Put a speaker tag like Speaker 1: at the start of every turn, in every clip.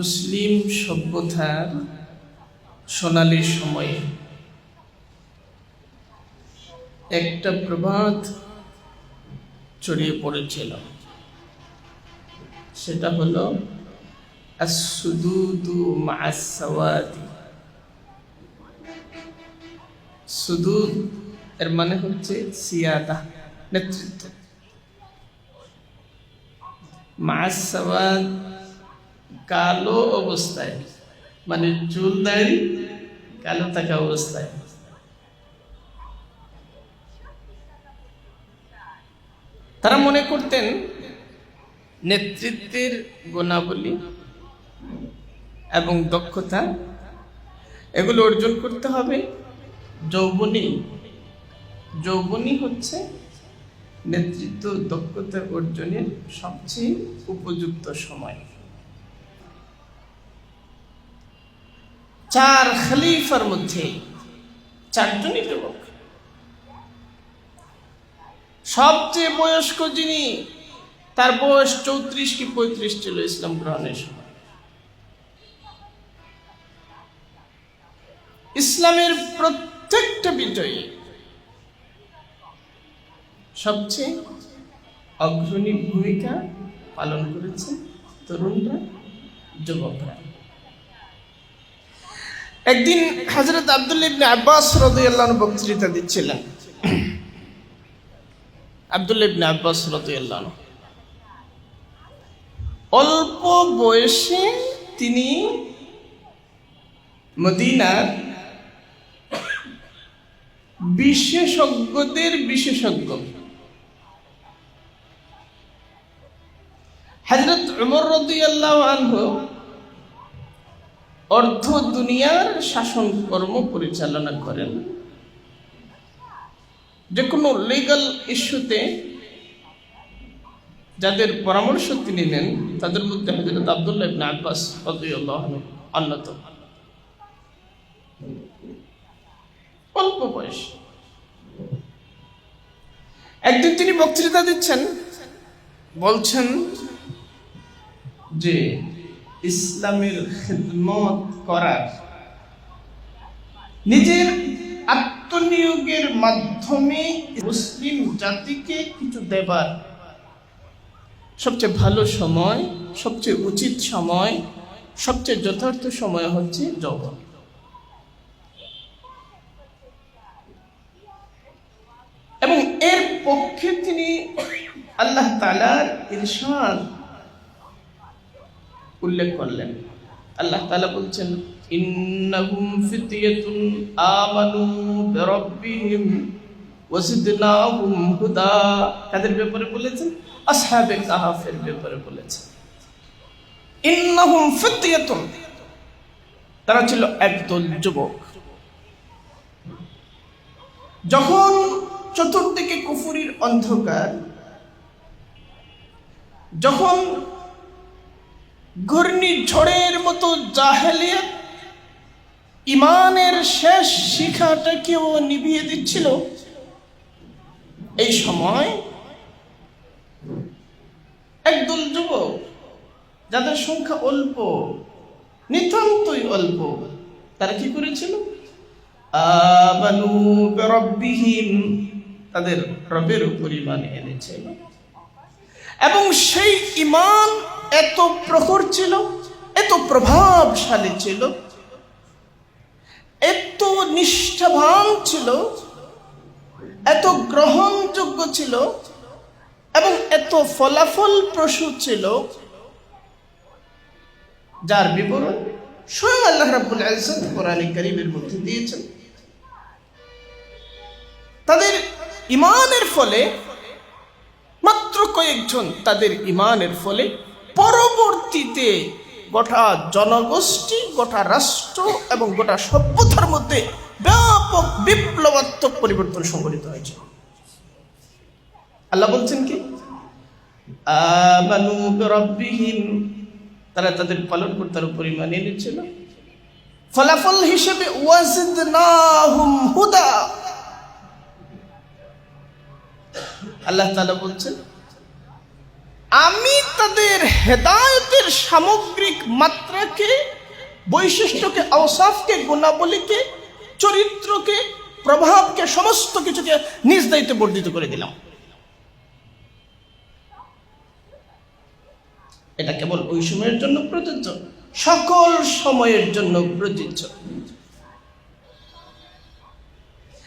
Speaker 1: মুসলিম সভ্যতার সোনালী সময়ে একটা প্রভাত ছড়িয়ে পড়েছিল। সেটা হলো সুদুদ এর মানে হচ্ছে সিয়াদা, নেতৃত্ব। মাসাওয়াদ কালো অবস্থায় মানে চুল দাড়ি কালো থাকা অবস্থায়। তারা মনে করতেন, নেতৃত্বের গুণাবলী এবং দক্ষতা, এগুলো অর্জন করতে হবে। যৌবনী যৌবনী হচ্ছে নেতৃত্ব দক্ষতা অর্জনের সবচেয়ে উপযুক্ত সময়। চার খলিফার মধ্যে চারজনই যুবক সবচেয়ে বয়স্ক যিনি, তার বয়স চৌত্রিশ কি পঁয়ত্রিশ ছিল ইসলাম গ্রহণের সময়। ইসলামের প্রত্যেকটা বিজয়ী সবচেয়ে অগ্রণী ভূমিকা পালন করেছে তরুণরা, যুবকরা। একদিন হজরত আব্দুল্লাহ ইবনে আব্বাস রাদিয়াল্লাহু আনহু বক্তৃতা দিচ্ছিলেন। আব্দুল্লাহ ইবনে আব্বাস রাদিয়াল্লাহু আনহু। অল্প বয়সে তিনি মদিনার বিশেষজ্ঞদের বিশেষজ্ঞ। হজরত উমর রাদিয়াল্লাহু আনহু অর্ধ দুনিয়ার শাসন কর্ম পরিচালনা করেন। যে কোনো লিগাল ইস্যুতে যাদের পরামর্শ তিনি নেন, তাদের মধ্যে হজরত আবদুল্লাহ আব্বাস অন্যতম। অল্প বয়স। একদিন তিনি বক্তৃতা দিচ্ছেন, বলছেন যে ইসলামের খেদমত করার। নিজের আত্মনিয়োগের মাধ্যমে মুসলিম জাতিকে কিছু দেবার সবচেয়ে ভালো সময়, সবচেয়ে উচিত সময়, সবচেয়ে যথার্থ সময় হচ্ছে যৌবন। এবং এর পক্ষে তিনি আল্লাহ তালার ইরশাদ উল্লেখ করলেন। আল্লাহ তালা বলছেন, ইন্নাহুম ফিতিয়াতুন আমানু বিরাব্বিহিম ওয়াজিদনাহুম হুদা। কাদের ব্যাপারে বলেছেন? আসহাবে কাহাফের ব্যাপারে বলেছেন। ইন্নাহুম ফিতিয়াতুন তারা ছিল একদল যুবক। যখন চতুর্দিকে কুফুরির অন্ধকার, যখন ঘূর্ণিঝড়ের মতো জাহেলিয়ত ইমানের শেষ শিখাটাকেও নিভিয়ে দিচ্ছিল। এই সময় একদল যুবক, যাদের সংখ্যা অল্প, নিতান্তই অল্প, তারা কি করেছিল? তাদের রবের উপর ইমান এনেছিল। এবং সেই ইমান এত প্রখর ছিল, এত প্রভাবশালী ছিল, এত নিষ্ঠাবান ছিল, এত গ্রহণযোগ্য ছিল এবং এত ফলাফল প্রসূ ছিল। যার বিবরণ স্বয়ং আল্লাহ রাবুল ইজ্জত কোরআনে কারীমের মধ্যে দিয়েছেন। তাদের ইমানের ফলে, মাত্র কয়েকজন তাদের ইমানের ফলে পরবর্তীতে গোটা জনগোষ্ঠী, গোটা রাষ্ট্র এবং গোটা সভ্যতার মধ্যে ব্যাপক বিপ্লবাত্মক পরিবর্তন সংঘটিত হয়েছে। আল্লাহ বলছেন কি? তারা তাদের পালনকর্তার উপর ইমান এনেছিল। ফলাফল হিসেবে আল্লাহ তাআলা বলছেন আমি তাদের হেদায়তের সামগ্রিক মাত্রাকে, বৈশিষ্ট্যকে অসাফকে গুণাবলীকে, চরিত্রকে, প্রভাবকে, সমস্ত কিছুকে নিজ দায়িত্বে বর্ধিত করে দিলাম। এটা কেবল ওই সময়ের জন্য প্রযোজ্য, সকল সময়ের জন্য প্রযোজ্য।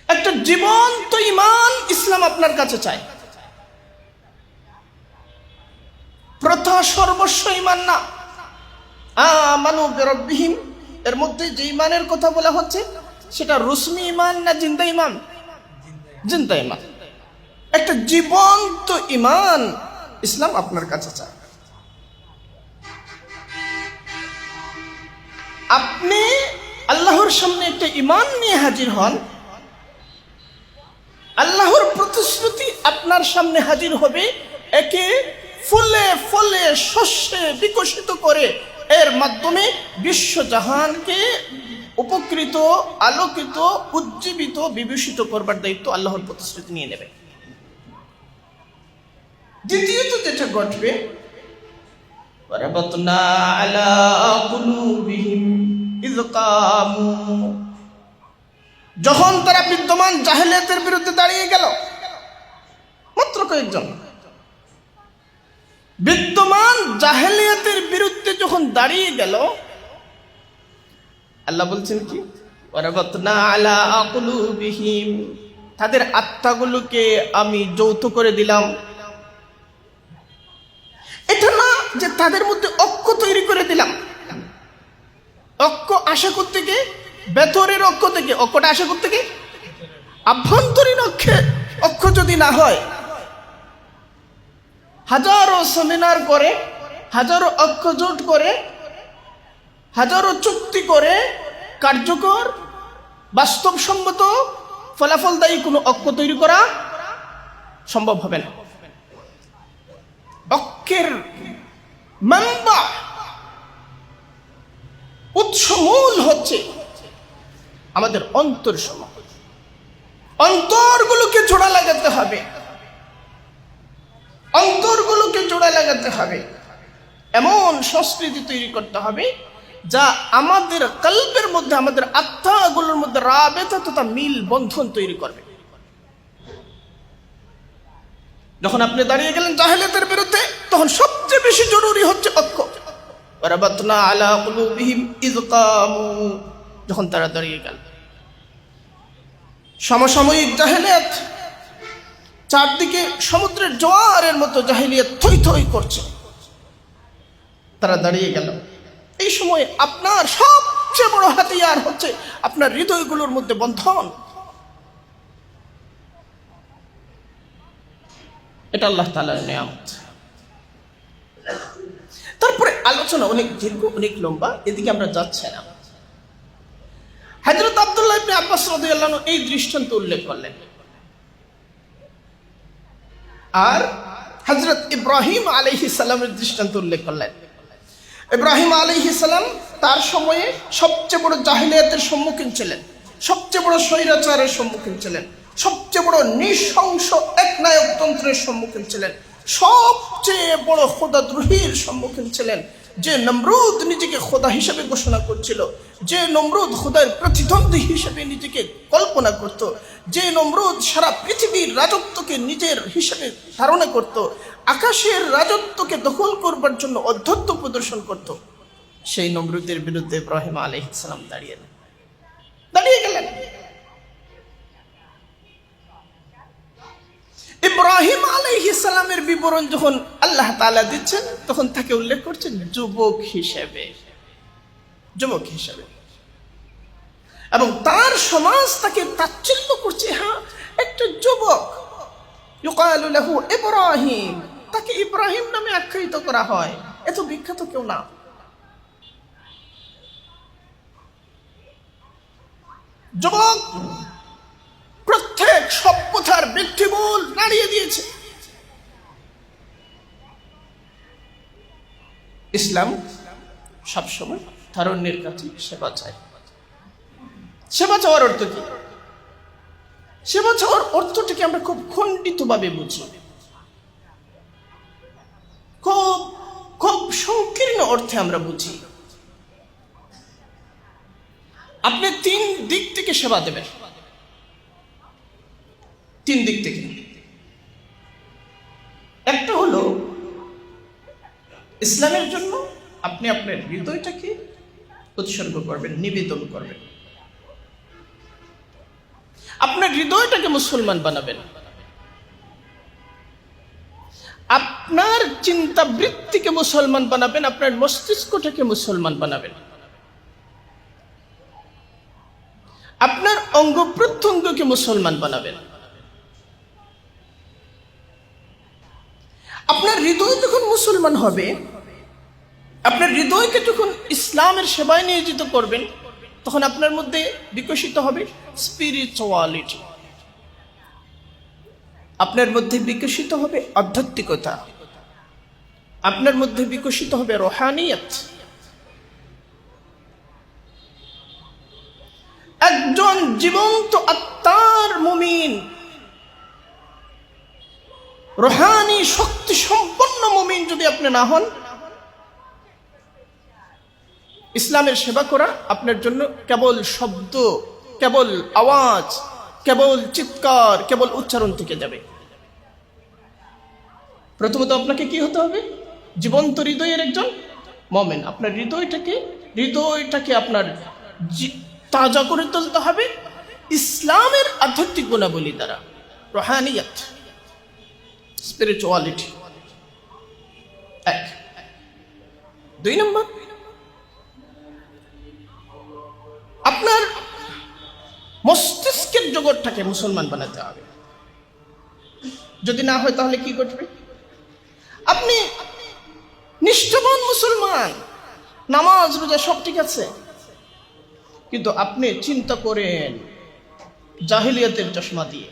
Speaker 1: একটা জীবন্ত ইমান ইসলাম আপনার কাছে চায়। প্রথা সর্বস্ব ইমান না। আমানু বেরব্বিহীন এর মধ্যে যে ইমানের কথা বলা হচ্ছে, সেটা রুসমি ইমান না জিন্দা ইমান? জিন্দা ইমান। একটা জীবন্ত ইমান ইসলাম আপনার কাছে চায়। আপনি আল্লাহর সামনে একটা ইমান নিয়ে হাজির হন, আল্লাহর প্রতিশ্রুতি আপনার সামনে হাজির হবে একে ফুলে ফলে শস্যে বিকশিত করে। এর মাধ্যমে বিশ্বজাহানকে উপকৃত আলোকিত উজ্জীবিত বিভূষিত করবার দায়িত্ব আল্লাহর প্রতিশ্রুতি নিয়ে নেবে। দ্বিতীয়ত যেটা ঘটবে যখন তারা বিদ্যমান জাহেলিয়াতের বিরুদ্ধে দাঁড়িয়ে গেল মাত্র কয়েকজন। বিদ্যমান জাহেলিয়াতের বিরুদ্ধে যখন দাঁড়িয়ে গেল, আল্লাহ বলছেন কি? তাদের আত্মাগুলোকে আমি যৌথ করে দিলাম। এটা না যে তাদের মধ্যে অক্ষ তৈরি করে দিলাম। অক্ষ আশা করতে গিয়ে, ভেতরের অক্ষ থেকে অক্ষটা আশা করতে গিয়ে, আভ্যন্তরীণ অক্ষে অক্ষ যদি না হয় হাজারো সেমিনার করে, হাজারো অক্ষ জোট করে, হাজারো চুক্তি করে, কার্যকর, বাস্তবসম্মত ফলাফলদায়ী কোনো অক্ষ তৈরি করা সম্ভব হবে না। অক্ষের মাম্বা উৎসমূল হচ্ছে আমাদের অন্তর সমাজ অন্তরগুলোকে জোড়া লাগাতে হবে অন্তরগুলোকে জোড়া লাগাতে হবে। এমন সংস্কৃতি তৈরি করতে হবে যা আমাদের কল্পের মধ্যে, আমাদের আত্মাগুলোর মধ্যে রাবেতা তথা মিল বন্ধন তৈরি করবে। যখন আপনি দাঁড়িয়ে গেলেন জাহেলিয়াতের বিরুদ্ধে, তখন সবচেয়ে বেশি জরুরি হচ্ছে অক্ষ যখন তারা দাঁড়িয়ে গেল। সমসাময়িক জাহেলিয়াত চারদিকে সমুদ্রের জোয়ারের মতো জাহেলিয়াত থই থই করছে। তারা দাঁড়িয়ে গেল। এই সময় আপনার সবচেয়ে বড় হাতিয়ার হচ্ছে আপনার হৃদয়গুলোর মধ্যে বন্ধন। এটা আল্লাহ তালার নিয়ামত। তারপরে আলোচনা অনেক দীর্ঘ, অনেক লম্বা, এদিকে আমরা যাচ্ছি না। হাজরত আবদুল্লাহ আব্বাস এই দৃষ্টান্ত উল্লেখ করলেন। আর হজরত ইব্রাহিম আলাইহিস সালামের দৃষ্টান্ত উল্লেখ করলেন। ইব্রাহিম আলাইহিস সালাম তার সময়ে সবচেয়ে বড় জাহিলিয়াতের সম্মুখীন ছিলেন, সবচেয়ে বড় স্বৈরাচারের সম্মুখীন ছিলেন, সবচেয়ে বড় নৃশংস একনায়কতন্ত্রের সম্মুখীন ছিলেন, সবচেয়ে বড় খোদাদ্রোহীর সম্মুখীন ছিলেন, যে নমরুদ নিজেকে খোদা হিসেবে ঘোষণা করছিল। যে নমরুদ খোদার প্রতিদ্বন্দ্বী হিসেবে নিজেকে কল্পনা করত, যে নমরুদ সারা পৃথিবীর রাজত্বকে নিজের হিসেবে ধারণা করত, আকাশের রাজত্বকে দখল করবার জন্য অধ্যত্ত প্রদর্শন করত, সেই নমরুদের বিরুদ্ধে ইব্রাহিম আলহিসাম দাঁড়িয়ে দাঁড়িয়ে গেলেন। ইব্রাহিম আলাইহিসালামের বিবরণ যখন আল্লাহ তালা দিচ্ছেন, তখন তাকে উল্লেখ করছেন যুবক হিসেবে। যুবক হিসাবে। এবং তার সমাজ তাকে তাচ্ছিল্য করছে হ্যাঁ একটা যুবক, ইউকালু ইব্রাহিম, তাকে ইব্রাহিম নামে আখ্যায়িত করা হয়। এত বিখ্যাত কেউ না। যুবক প্রত্যেক সভ্যতার বৃদ্ধিমূল নাড়িয়ে দিয়েছে। ইসলাম সবসময় তারণ্যের কাছে সেবা চায় সেবা চাওয়ার অর্থ কি? সেবা চাওয়ার অর্থটিকে আমরা খুব খণ্ডিতভাবে বুঝি। খুব খুব সংকীর্ণ অর্থে আমরা বুঝি। আপনি তিন দিক থেকে সেবা দেবেন। তিন দিক থেকে। একটা হলো, ইসলামের জন্য আপনি আপনার হৃদয়টাকে উৎসর্গ করবেন, নিবেদন করবেন। আপনার হৃদয়টাকে মুসলমান বানাবেন। আপনার চিন্তা বৃত্তিকে মুসলমান বানাবেন, আপনার মস্তিষ্কটাকে মুসলমান বানাবেন। আপনার অঙ্গ প্রত্যঙ্গকে মুসলমান বানাবেন। আপনার হৃদয় যখন মুসলমান হবে আপনার হৃদয়কে যখন ইসলামের সেবায় নিয়োজিত করবেন, তখন আপনার মধ্যে বিকশিত হবে স্পিরিচুয়ালিটি আপনার মধ্যে বিকশিত হবে আধ্যাত্মিকতা। আপনার মধ্যে বিকশিত হবে রোহানিয়ত। একজন জীবন্ত আত্মার মুমিন, রোহানি, শক্তি সম্পন্ন মুমিন যদি আপনি না হন ইসলামের সেবা করা আপনার জন্য কেবল শব্দ, কেবল আওয়াজ, কেবল চিৎকার, কেবল উচ্চারণ থেকে যাবে। প্রথমত আপনাকে কি হতে হবে? জীবন্ত হৃদয়ের একজন মমেন। আপনার হৃদয়টাকে হৃদয়টাকে আপনার তাজা করে তুলতে হবে ইসলামের আধ্যাত্মিক গুণাবলী দ্বারা। রোহানিয়াত স্পিরিচুয়ালিটি এক। দুই নম্বর আপনার মস্তিষ্কের জগৎটাকে মুসলমান বানাতে হবে। যদি না হয় তাহলে কি করবে আপনি নিষ্ঠবান মুসলমান, নামাজ, রোজা সব ঠিক আছে। কিন্তু আপনি চিন্তা করেন, জাহিলিয়াতের চশমা দিয়ে,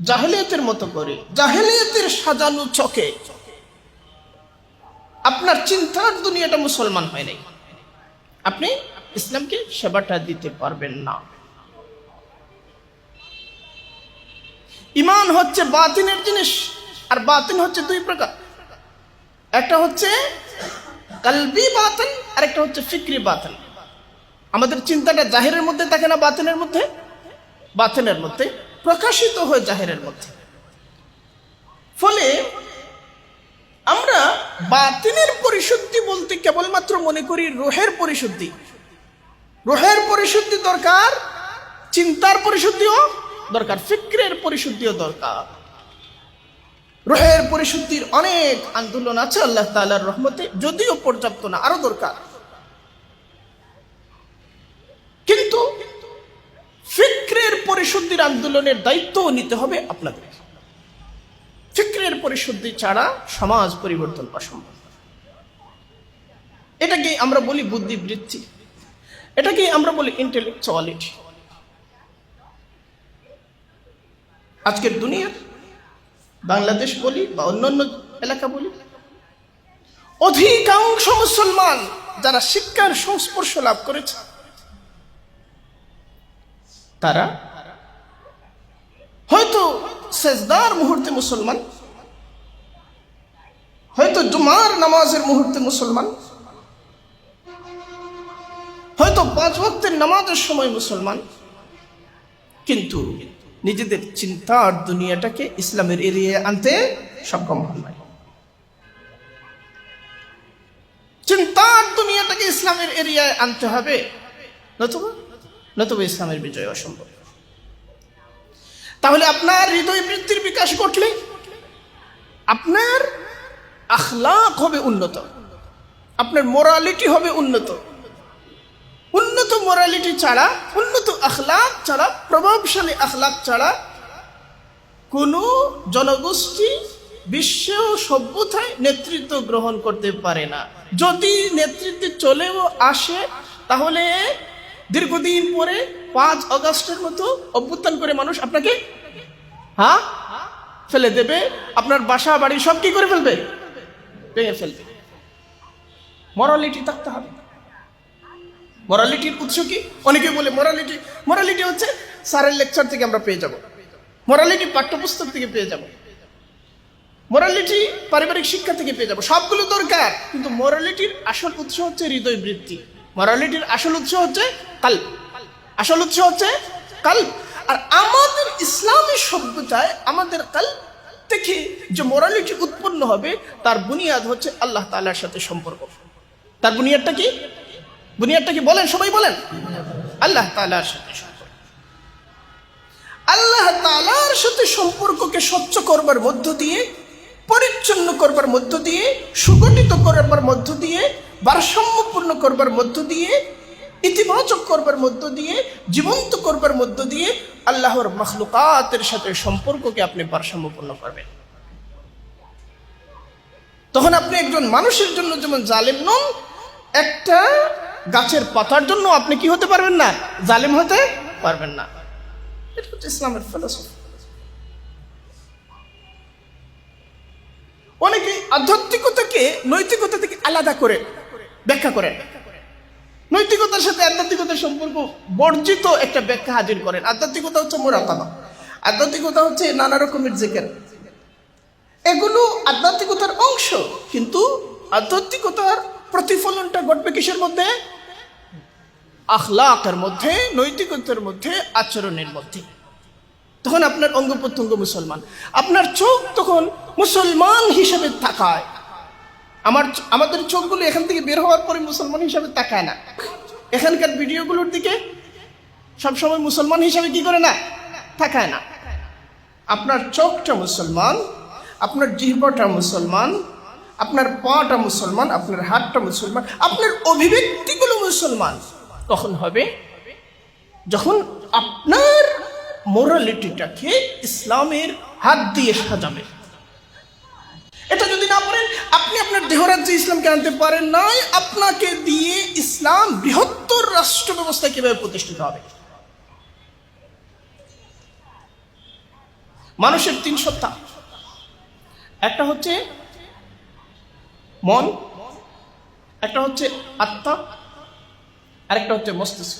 Speaker 1: জাহিলিয়াতের মতো করে, জাহিলিয়াতের সাজানো চকে, আপনার চিন্তার দুনিয়াটা মুসলমান হয় নাই। আপনি ইসলামকে সেবাটা দিতে পারবেন না। ইমান হচ্ছে বাতিনের জিনিস, আর বাতিন হচ্ছে দুই প্রকার। একটা হচ্ছে কালবি বাতন আর একটা হচ্ছে ফিক্রি বাতন আমাদের চিন্তাটা জাহিরের মধ্যে থাকে না বাতিনের মধ্যে? বাতিনের মধ্যে, প্রকাশিত হয় জাহিরের মধ্যে। ফলে আমরা বাতিনের পরিশুদ্ধি বলতে কেবলমাত্র মনে করি রোহের পরিশুদ্ধি। রোহের পরিশুদ্ধি দরকার, চিন্তার পরিশুদ্ধিও দরকার, ফিক্রের পরিশুদ্ধিও দরকার। রোহের পরিশুদ্ধির অনেক আন্দোলন আছে আল্লাহ তাআলার রহমতে, যদিও পর্যাপ্ত না, আরও দরকার। কিন্তু ফিক্রের পরিশুদ্ধির আন্দোলনের দায়িত্বও নিতে হবে আপনাদের। ফিক্রের পরিশুদ্ধি ছাড়া সমাজ পরিবর্তন অসম্ভব। এটাকে আমরা বলি বুদ্ধিবৃত্তি। এটাকে আমরা বলি ইন্টেলেকচুয়ালিটি আজকের দুনিয়ার বাংলাদেশ বলি বা অন্যান্য এলাকা বলি, অধিকাংশ মুসলমান যারা শিক্ষার সংস্পর্শ লাভ করেছে, তারা হয়তো সেজদার মুহূর্তে মুসলমান, হয়তো জুমার নামাজের মুহূর্তে মুসলমান হয়তো পাঁচ ভক্তের নামাজের সময় মুসলমান। কিন্তু নিজেদের চিন্তা আর দুনিয়াটাকে ইসলামের এরিয়ায় আনতে সক্ষম হন নাই। চিন্তার দুনিয়াটাকে ইসলামের এরিয়ায় আনতে হবে, নতুবা নতুবা ইসলামের বিজয় অসম্ভব। তাহলে আপনার হৃদয় বৃত্তির বিকাশ ঘটলে আপনার আখলাক হবে উন্নত, আপনার মোরালিটি হবে উন্নত উন্নত মোরালিটি ছাড়া, উন্নত আখলাক ছাড়া, প্রভাবশালী আখলাক ছাড়া কোনো জনগোষ্ঠী বিশ্ব সভ্যতায় নেতৃত্ব গ্রহণ করতে পারে না। যদি নেতৃত্বে চলেও আসে, তাহলে দীর্ঘদিন পরে পাঁচ অগস্টের মতো অভ্যুত্থান করে মানুষ আপনাকে হ্যাঁ ফেলে দেবে। আপনার বাসা, বাড়ি সব কি করে ফেলবে? ভেঙে ফেলবে। মরালিটি থাকতে হবে। মরালিটির উৎস কি? অনেকে বলে মরালিটি মরালিটি হচ্ছে স্যারের লেকচার থেকে আমরা পেয়ে যাব। মরালিটি পাঠ্যপুস্তক থেকে পেয়ে যাব। মরালিটি পারিবারিক শিক্ষা থেকে পেয়ে যাব। সবগুলো দরকার, কিন্তু মরালিটির আসল উৎস হচ্ছে হৃদয় বৃত্তি। মরালিটির আসল উৎস হচ্ছে কাল আসল উৎস হচ্ছে কাল আর আমাদের ইসলামী সভ্যতায় আমাদের কাল থেকে যে মোরালিটি উৎপন্ন হবে, তার বুনিয়াদ হচ্ছে আল্লাহ তাআলার সাথে সম্পর্ক। তার বুনিয়াদটা কি? বুনিয়াদটা কি বলেন? সবাই বলেন। আল্লাহ তাআলার সাথে আল্লাহ তাআলার সাথে সম্পর্ককে স্বচ্ছ করবার মধ্য দিয়ে, পরিচ্ছন্ন করবার মধ্য দিয়ে, সুগঠিত করবার মধ্য দিয়ে, ভারসাম্যপূর্ণ করবার মধ্য দিয়ে, ইতিবাচক করবার মধ্য দিয়ে, জীবন্ত করবার মধ্য দিয়ে আল্লাহর মখলুকাতের সাথে সম্পর্ককে আপনি ভারসাম্যপূর্ণ করবেন। তখন আপনি একজন মানুষের জন্য যেমন জালেম নন, একটা গাছের পাতার জন্য আপনি কি হতে পারবেন না? জালেম হতে পারবেন না। এটা হচ্ছে ইসলামের ফিলোসফি অনেকে আধ্যাত্মিকতাকে নৈতিকতা থেকে আলাদা করে ব্যাখ্যা করেন। নৈতিকতার সাথে আধ্যাত্মিকতার সম্পর্ক বর্জিত একটা ব্যাখ্যা হাজির করেন। আধ্যাত্মিকতা হচ্ছে মোরাকাবা। আধ্যাত্মিকতা হচ্ছে নানা রকমের জেকের। এগুলো আধ্যাত্মিকতার অংশ, কিন্তু আধ্যাত্মিকতার প্রতিফলনটা ঘটবে কিসের মধ্যে? আখলাকের মধ্যে, নৈতিকতার মধ্যে, আচরণের মধ্যে। তখন আপনার অঙ্গ প্রত্যঙ্গ মুসলমান। আপনার চোখ তখন মুসলমান হিসেবে তাকায়। আমার আমাদের চোখগুলো এখান থেকে বের হওয়ার পরে মুসলমান হিসাবে তাকায় না। এখানকার ভিডিওগুলোর দিকে সবসময় মুসলমান হিসাবে কি করে না? তাকায় না। আপনার চোখটা মুসলমান, আপনার জিহ্বাটা মুসলমান, আপনার পাটা মুসলমান, আপনার হাতটা মুসলমান, আপনার অভিব্যক্তিগুলো মুসলমান। কখন হবে? যখন আপনার মোরালিটিটাকে ইসলামের হাত দিয়ে সাজাবে। এটা যদি না পারেন আপনি আপনার দেহরাজ্যে ইসলামকে আনতে পারেন নাই, আপনাকে দিয়ে ইসলাম বৃহত্তর রাষ্ট্র ব্যবস্থা কীভাবে প্রতিষ্ঠিত হবে? মানুষের তিন সত্তা। একটা হচ্ছে মন, একটা হচ্ছে আত্মা আরেকটা হচ্ছে মস্তিষ্ক।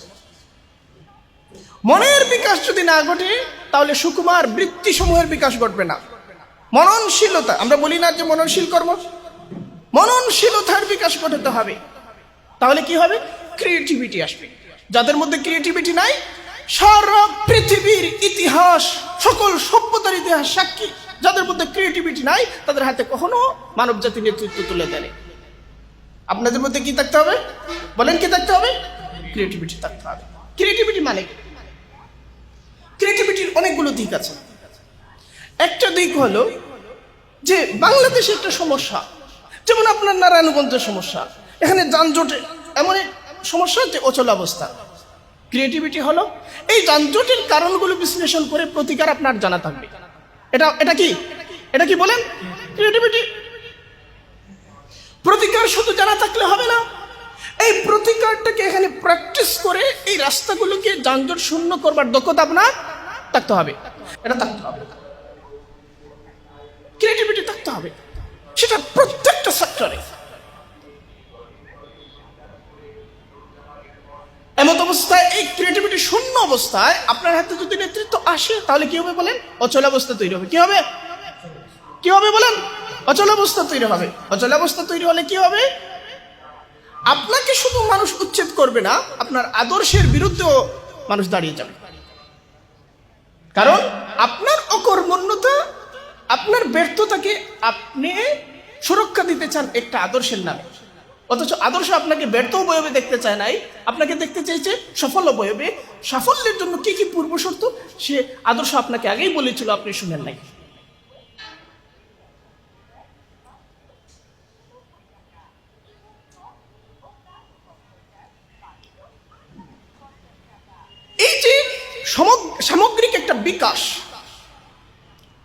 Speaker 1: মনের বিকাশ যদি না ঘটে, তাহলে সুকুমার বৃত্তি সমূহের বিকাশ ঘটবে না। মননশীলতা, আমরা বলি না যে মননশীল কর্ম। মননশীলতার বিকাশ ঘটাতে হবে। তাহলে কি হবে? ক্রিয়েটিভিটি আসবে। যাদের মধ্যে ক্রিয়েটিভিটি নাই, সারা পৃথিবীর ইতিহাস, সকল সভ্যতার ইতিহাস সাক্ষী। যাদের মধ্যে ক্রিয়েটিভিটি নাই, তাদের হাতে কখনো মানব জাতি নেতৃত্ব তুলে দেয় আপনাদের মধ্যে কি থাকতে হবে? বলেন কি থাকতে হবে? ক্রিয়েটিভিটি থাকতে হবে ক্রিয়েটিভিটি মানে ক্রিয়েটিভিটির অনেকগুলো দিক আছে। একটা দিক হলো যে বাংলাদেশে একটা সমস্যা। যেমন আপনার নারায়ণগঞ্জের সমস্যা। এখানে যানজটে এমন সমস্যা যে অচল অবস্থা। ক্রিয়েটিভিটি হলো এই যানজটের কারণগুলো বিশ্লেষণ করে প্রতিকার আপনার জানা থাকবে। এটা এটা কি? এটা কি বলেন? ক্রিয়েটিভিটি প্রতিকার শুধু জানা থাকলে হবে না। এই প্রতিকারটাকে এখানে প্র্যাকটিস করে এই রাস্তাগুলোকে যানজট শূন্য করবার দক্ষতা আপনার থাকতে হবে। এটা থাকতে হবে। ক্রিয়েটিভিটি থাকতে হবে। সেটা প্রত্যেকটা সেক্টরে এমত অবস্থায় এই ক্রিয়েটিভিটি শূন্য অবস্থায় আপনার হাতে যদি নেতৃত্ব আসে, তাহলে কি হবে বলেন? অচল অবস্থা তৈরি হবে। কি হবে? কি হবে বলেন? অচল অবস্থা তৈরি হবে। অচল অবস্থা তৈরি হলে কি হবে? আপনাকে শুধু মানুষ উচ্ছেদ করবে না, আপনার আদর্শের বিরুদ্ধেও মানুষ দাঁড়িয়ে যাবে। কারণ আপনার অকর্মণ্যতা, আপনার ব্যর্থতাকে আপনি সুরক্ষা দিতে চান একটা আদর্শের নামে। অথচ আদর্শ আপনাকে ব্যর্থ বয়বে দেখতে চায় নাই, আপনাকে দেখতে চাইছে সফল বয়বে। সাফল্যের জন্য কি কি পূর্বশর্ত, সে আদর্শ আপনাকে আগেই বলেছিল, আপনি শুনেন নাই। বিকাশ।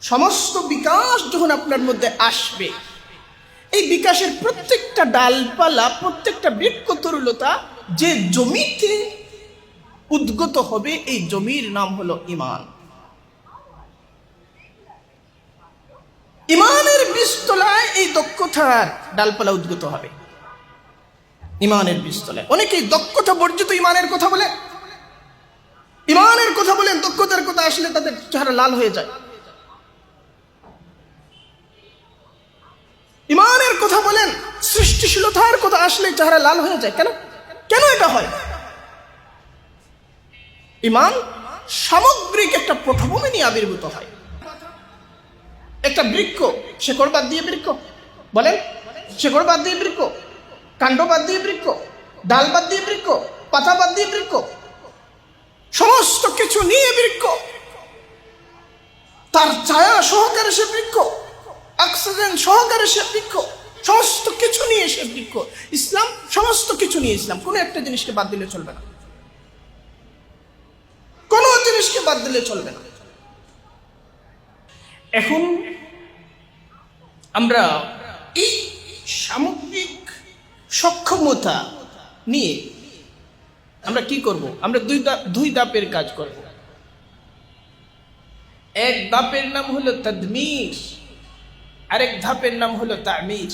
Speaker 1: সমস্ত বিকাশ যখন আপনার মধ্যে আসবে, এই বিকাশের প্রত্যেকটা ডালপালা, প্রত্যেকটা বৃক্ষ তরুলতা যে জমিতে উদ্গত হবে, এই জমির নাম হলো ইমান ইমানের বীজতলায় এই দক্ষতার ডালপালা উদ্গত হবে। ইমানের বীজতলায়। অনেকেই দক্ষতা বর্জিত ইমানের কথা বলে ইমানের কথা বলেন, দক্ষতার কথা আসলে তাদের চেহারা লাল হয়ে যায়। ইমানের কথা বলেন, সৃষ্টিশীলতার কথা আসলে চেহারা লাল হয়ে যায়। কেন? কেন এটা হয়? ইমান সামগ্রিক একটা পটভূমি নিয়ে আবির্ভূত হয়। একটা বৃক্ষ, শেকড় বাদ দিয়ে বৃক্ষ। বলেন, শেকড় বাদ দিয়ে বৃক্ষ, কাণ্ড বাদ দিয়ে বৃক্ষ, ডাল বাদ দিয়ে বৃক্ষ, পাতা বাদ দিয়ে বৃক্ষ। সমস্ত কিছু নিয়ে বৃক্ষ। তার ছায়া সহকারে সে বৃক্ষ, অক্সিজেন সহকারে সে বৃক্ষ, সমস্ত কিছু নিয়ে সে বৃক্ষ। ইসলাম, সমস্ত কিছু নিয়ে ইসলাম। কোনো একটা জিনিসকে বাদ দিলে চলবে না। কোনো জিনিসকে বাদ দিলে চলবে না। এখন আমরা এই সামগ্রিক সক্ষমতা নিয়ে আমরা কি করব? আমরা দুই দুই দাপের কাজ করব। এক দাপের নাম হলো তদমির, আরেক ধাপের নাম হলো তামির।